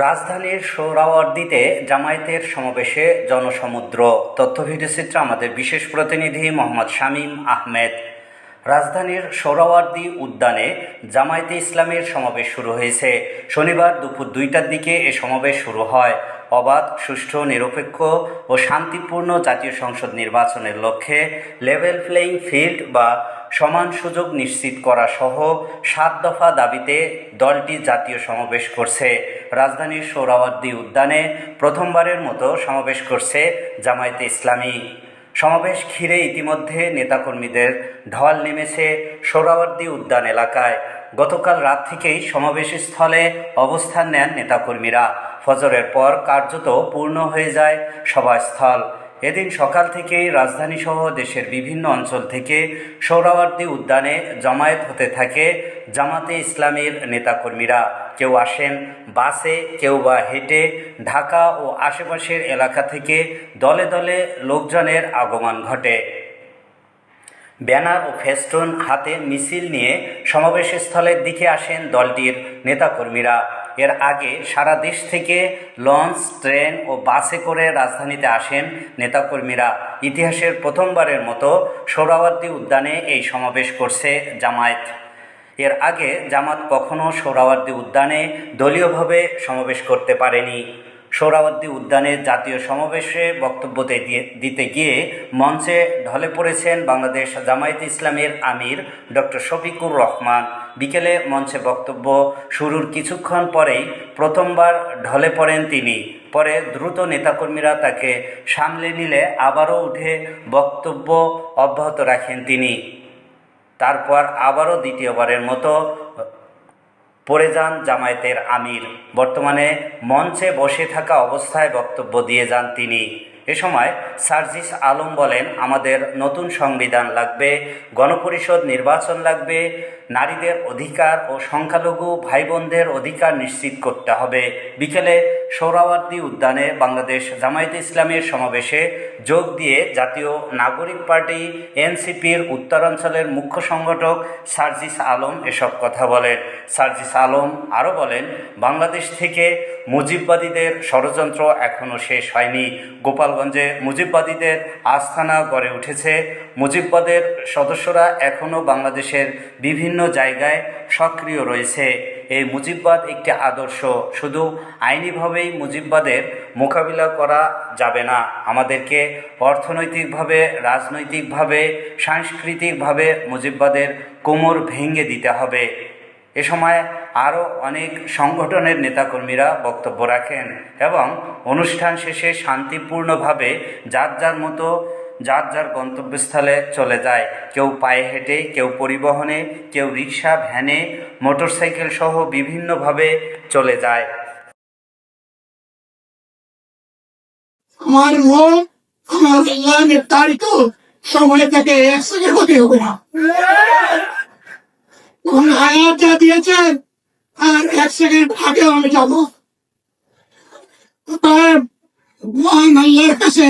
রাজধানীর সোহরাওয়ার্দীতে জামায়াতের সমাবেশে জনসমুদ্র তথ্য ভিডিওচিত্র আমাদের বিশেষ প্রতিনিধি মোহাম্মদ শামীম আহমেদ। রাজধানীর সোহরাওয়ার্দী উদ্যানে জামায়াতে ইসলামের সমাবেশ শুরু হয়েছে। শনিবার দুপুর দুইটার দিকে এ সমাবেশ শুরু হয়। অবাধ, সুষ্ঠু, নিরপেক্ষ ও শান্তিপূর্ণ জাতীয় সংসদ নির্বাচনের লক্ষ্যে লেভেল প্লেয়িং ফিল্ড বা সমান সুযোগ নিশ্চিত করা সহ সাত দফা দাবিতে দলটি জাতীয় সমাবেশ করছে। রাজধানীর সোহরাওয়ার্দী উদ্যানে প্রথমবারের মতো সমাবেশ করছে জামায়াতে ইসলামী। সমাবেশ ঘিরে ইতিমধ্যে নেতাকর্মীদের ঢল নেমেছে সোহরাওয়ার্দী উদ্যান এলাকায়। গতকাল রাত থেকেই সমাবেশ স্থলে অবস্থান নেন নেতাকর্মীরা। ফজরের পর কার্যত পূর্ণ হয়ে যায় সভাস্থল। এদিন সকাল থেকেই রাজধানীসহ দেশের বিভিন্ন অঞ্চল থেকে সোহরাওয়ার্দী উদ্যানে জমায়েত হতে থাকে জামাতে ইসলামের নেতাকর্মীরা। কেউ আসেন বাসে, কেউ বা হেঁটে ঢাকা ও আশেপাশের এলাকা থেকে দলে দলে লোকজনের আগমন ঘটে। ব্যানার ও ফেস্টুন হাতে মিছিল নিয়ে সমাবেশস্থলের দিকে আসেন দলটির নেতাকর্মীরা। এর আগে সারা দেশ থেকে লঞ্চ, ট্রেন ও বাসে করে রাজধানীতে আসেন নেতাকর্মীরা। ইতিহাসের প্রথমবারের মতো সোহরাওয়ার্দী উদ্যানে এই সমাবেশ করছে জামায়াত। এর আগে জামাত কখনও সোহরাওয়ার্দী উদ্যানে দলীয়ভাবে সমাবেশ করতে পারেনি। সোহরাওয়ার্দী উদ্যানে জাতীয় সমাবেশে বক্তব্য দিতে গিয়ে মঞ্চে ঢলে পড়েছেন বাংলাদেশ জামায়াত ইসলামের আমির ডক্টর শফিকুর রহমান। বিকেলে মঞ্চে বক্তব্য শুরুর কিছুক্ষণ পরেই প্রথমবার ঢলে পড়েন তিনি। পরে দ্রুত নেতাকর্মীরা তাকে সামলে নিলে আবারও উঠে বক্তব্য অব্যাহত রাখেন তিনি। তারপর আবারও দ্বিতীয়বারের মতো পড়ে যান জামায়াতের আমির। বর্তমানে মঞ্চে বসে থাকা অবস্থায় বক্তব্য দিয়ে যান তিনি। এ সময় সার্জিস আলম বলেন, আমাদের নতুন সংবিধান লাগবে, গণপরিষদ নির্বাচন লাগবে, নারীদের অধিকার ও সংখ্যালঘু ভাই বোনদের অধিকার নিশ্চিত করতে হবে। বিকেলে সোহরাওয়ার্দী উদ্যানে বাংলাদেশ জামায়াতে ইসলামের সমাবেশে যোগ দিয়ে জাতীয় নাগরিক পার্টি এনসিপির উত্তরাঞ্চলের মুখ্য সংগঠক সার্জিস আলম এসব কথা বলেন। সার্জিস আলম আরও বলেন, বাংলাদেশ থেকে মুজিববাদীদের ষড়যন্ত্র এখনও শেষ হয়নি। গোপালগঞ্জে মুজিববাদীদের আস্থানা গড়ে উঠেছে। মুজিববাদের সদস্যরা এখনও বাংলাদেশের বিভিন্ন জায়গায় সক্রিয় রয়েছে। এই মুজিববাদ একটি আদর্শ। শুধু আইনিভাবেই মুজিববাদের মোকাবিলা করা যাবে না, আমাদেরকে অর্থনৈতিকভাবে, রাজনৈতিকভাবে, সাংস্কৃতিকভাবে মুজিববাদের কোমর ভেঙে দিতে হবে। এ সময় আরও অনেক সংগঠনের নেতাকর্মীরা বক্তব্য রাখেন এবং অনুষ্ঠান শেষে শান্তিপূর্ণভাবে যার যার মতো যার যার গন্তব্যস্থলে চলে যায়। কেউ পায়ে হেঁটে, কেউ পরিবহনে, কেউ রিক্সা, ভ্যানে, মোটরসাইকেল সহ বিভিন্নভাবে চলে যায়। আমার মন, আমার আল্লাহ নির্ধারিত সময় থেকে এক সেকেন্ড হতে হবে যা দিয়েছেন, আর এক সেকেন্ড আগেও আমি যাব। মহান আল্লাহর কাছে